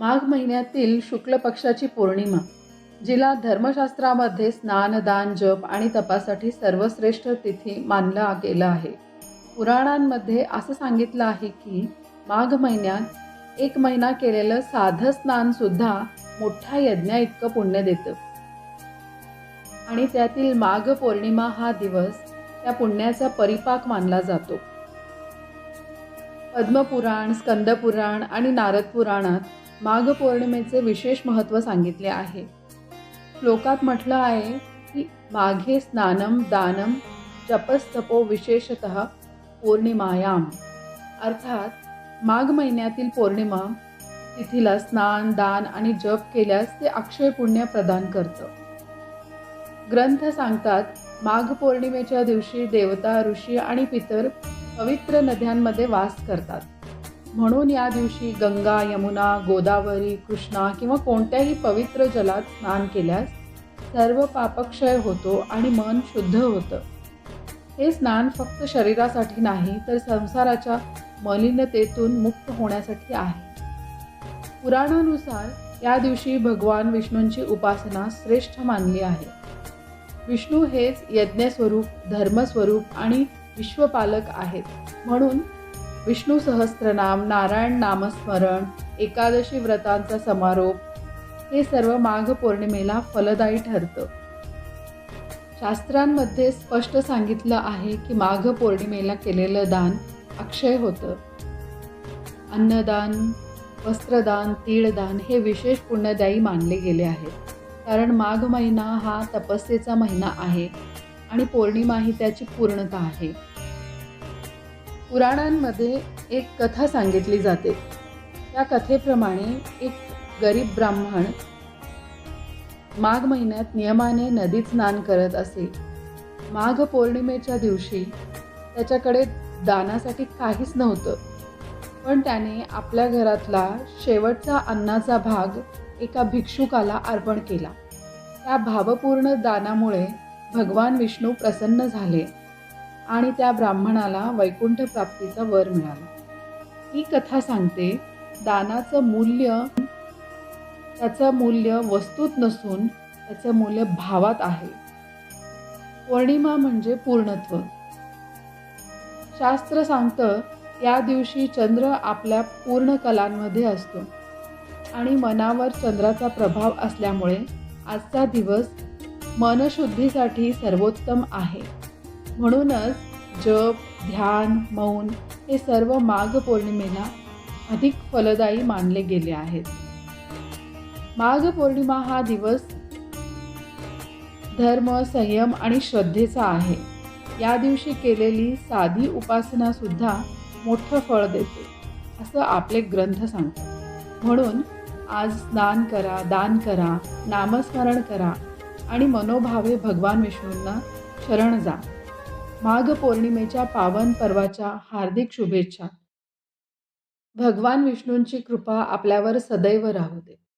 माघ महिन्यातील शुक्ल पक्षाची पौर्णिमा जिला धर्मशास्त्रामध्ये स्नान दान जप आणि तपासाठी सर्वश्रेष्ठ तिथी मानला गेला आहे. पुराणांमध्ये असं सांगितलं आहे की माघ महिन्यात एक महिना केलेलं साधं स्नान सुद्धा मोठ्या यज्ञा इतकं पुण्य देतं. आणि त्यातील माघ पौर्णिमा हा दिवस त्या पुण्याचा परिपाक मानला जातो. पद्मपुराण स्कंदपुराण आणि नारद पुराणात माघ पौर्णिमेचे विशेष महत्त्व सांगितले आहे. श्लोकात म्हटलं आहे की माघे स्नानम दानम जपस्तपो विशेषत पौर्णिमायाम. अर्थात माघ महिन्यातील पौर्णिमा तिथीला स्नान दान आणि जप केल्यास ते अक्षय पुण्य प्रदान करतं. ग्रंथ सांगतात माघ पौर्णिमेच्या दिवशी देवता ऋषी आणि पितर पवित्र नद्यांमध्ये वास करतात. म्हणून या दिवशी गंगा यमुना गोदावरी कृष्णा किंवा कोणत्याही पवित्र जलात स्नान केल्यास सर्व पापक्षय होतो आणि मन शुद्ध होतं. हे स्नान फक्त शरीरासाठी नाही तर संसाराच्या मलिनतेतून मुक्त होण्यासाठी आहे. पुराणानुसार या दिवशी भगवान विष्णूंची उपासना श्रेष्ठ मानली आहे. विष्णू हेच यज्ञस्वरूप धर्मस्वरूप आणि विश्वपालक आहेत. म्हणून विष्णू सहस्त्रनाम नारायण नामस्मरण एकादशी व्रतांचा समारोप हे सर्व माघ पौर्णिमेला फलदायी ठरतं. शास्त्रांमध्ये स्पष्ट सांगितलं आहे की माघ पौर्णिमेला केलेलं दान अक्षय होतं. अन्नदान वस्त्रदान तीळदान हे विशेष पुण्यदायी मानले गेले आहेत. कारण माघ महिना हा तपस्येचा महिना आहे आणि पौर्णिमा ही त्याची पूर्णता आहे. पुराणांमध्ये एक कथा सांगितली जाते. त्या कथेप्रमाणे एक गरीब ब्राह्मण माघ महिन्यात नियमाने नदीत स्नान करत असे. माघ पौर्णिमेच्या दिवशी त्याच्याकडे दानासाठी काहीच नव्हतं. पण त्याने आपल्या घरातला शेवटचा अन्नाचा भाग एका भिक्षुकाला अर्पण केला. त्या भावपूर्ण दानामुळे भगवान विष्णू प्रसन्न झाले. आणि त्या ब्राह्मणाला वैकुंठ प्राप्तीचा वर मिळाला. ही कथा सांगते दानाचं मूल्य त्याचं मूल्य वस्तूत नसून त्याचं मूल्य भावात आहे. पौर्णिमा म्हणजे पूर्णत्व. शास्त्र सांगतं या दिवशी चंद्र आपल्या पूर्ण कलांमध्ये असतो आणि मनावर चंद्राचा प्रभाव असल्यामुळे आजचा दिवस मनशुद्धीसाठी सर्वोत्तम आहे. म्हणूनच जप ध्यान मौन हे सर्व माघ पौर्णिमेला अधिक फलदायी मानले गेले आहेत. माघ पौर्णिमा हा दिवस धर्म संयम आणि श्रद्धेचा आहे. या दिवशी केलेली साधी उपासना सुद्धा मोठं फळ देते असं आपले ग्रंथ सांगतात. म्हणून आज स्नान करा दान करा नामस्मरण करा आणि मनोभावे भगवान विष्णूंना शरण जा. माघ पौर्णिमेच्या पावन पर्वाच्या हार्दिक शुभेच्छा. भगवान विष्णूंची कृपा आपल्यावर सदैव राहू दे.